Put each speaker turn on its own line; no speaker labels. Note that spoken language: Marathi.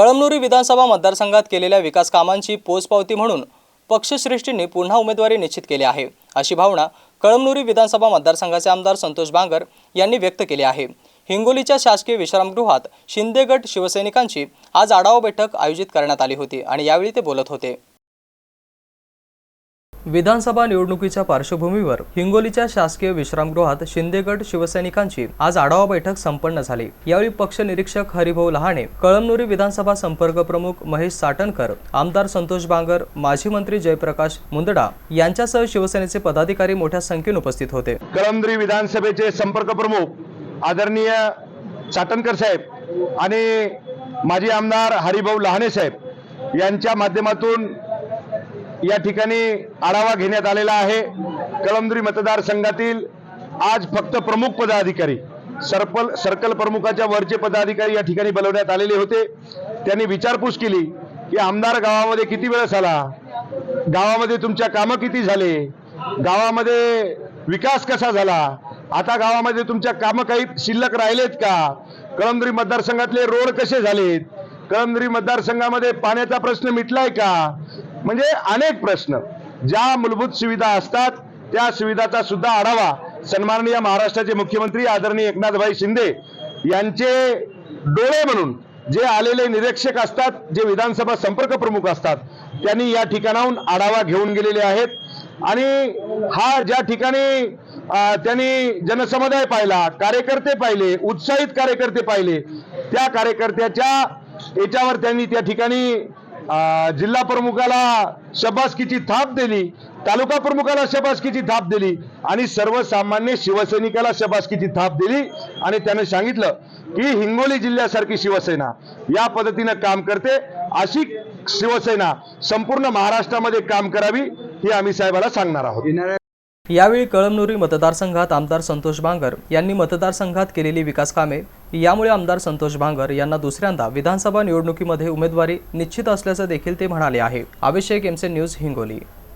कळमनुरी विधानसभा मतदारसंघात केलेल्या विकास कामांची पोचपावती म्हणून पक्षश्रेष्ठींनी पुन्हा उमेदवारी निश्चित केली आहे. अशी भावना कळमनुरी विधानसभा मतदारसंघाचे आमदार संतोष बांगर यांनी व्यक्त केली आहे. हिंगोलीच्या शासकीय विश्रामगृहात शिंदे गट शिवसैनिकांची आज आढावा बैठक आयोजित करण्यात आली होती आणि यावेळी ते बोलत होते. विधानसभा निवडणुकीच्या पार्श्वभूमीवर हिंगोलीच्या शासकीय विश्रामगृहात शिंदेगड शिवसैनिकांची आज आढावा बैठक संपन्न झाली. यावेळी पक्ष निरीक्षक हरिभाऊ लहाणे कळमनुरी विधानसभा संपर्क प्रमुख महेश साटणकर आमदार संतोष बांगर माजी मंत्री जयप्रकाश मुंदडा यांच्यासह शिवसेनेचे पदाधिकारी मोठ्या संख्येने उपस्थित होते.
कळमनुरी विधानसभेचे संपर्क प्रमुख आदरणीय चाटणकर साहेब आणि माजी आमदार हरिभाऊ लहाने साहेब यांच्या माध्यमातून या ठिकाणी आढावा घेण्यात आलेला आहे. कळमदुरी मतदारसंघातील आज फक्त प्रमुख पदाधिकारी सर्पल सर्कल प्रमुखाच्या वरचे पदाधिकारी या ठिकाणी बोलवण्यात आलेले होते. त्यांनी विचारपूस केली की आमदार गावामध्ये किती वेळ झाला गावामध्ये तुमच्या कामं किती झाले? गावामध्ये विकास कसा झाला? आता गावामध्ये तुमच्या कामं काही शिल्लक राहिलेत का? कळमदुरी मतदारसंघातले रोड कसे झालेत? कळमदुरी मतदारसंघामध्ये पाण्याचा प्रश्न मिटलाय का? म्हणजे अनेक प्रश्न. ज्या मूलभूत सुविधा असतात त्या सुविधाचा सुद्धा आढावा सन्माननीय महाराष्ट्राचे मुख्यमंत्री आदरणीय एकनाथभाई शिंदे यांचे डोळे म्हणून जे आलेले निरीक्षक असतात जे विधानसभा संपर्क प्रमुख असतात त्यांनी या ठिकाणाहून आढावा घेऊन गेलेले आहेत. आणि हा ज्या ठिकाणी त्यांनी जनसमुदाय पाहिला कार्यकर्ते पाहिले उत्साहित कार्यकर्ते पाहिले त्या कार्यकर्त्याच्या याच्यावर त्यांनी त्या ठिकाणी जिल्हा प्रमुखाला शबासकीची थाप दिली तालुका प्रमुखाला शबासकीची थाप दिली आणि सर्वसामान्य शिवसैनिकाला शबासकीची थाप दिली आणि त्याने सांगितलं की हिंगोली जिल्ह्यासारखी शिवसेना या पद्धतीनं काम करते अशी शिवसेना संपूर्ण महाराष्ट्रामध्ये काम करावी ही आम्ही साहेबाला सांगणार आहोत.
यावेळी कळमनुरी मतदारसंघात आमदार संतोष बांगर यांनी मतदारसंघात केलेली विकास कामे यामुळे आमदार संतोष बांगर यांना दुसऱ्यांदा विधानसभा निवडणुकीमध्ये उमेदवारी निश्चित असल्याचं देखील ते म्हणाले आहे. अभिषेक एमसे न्यूज हिंगोली.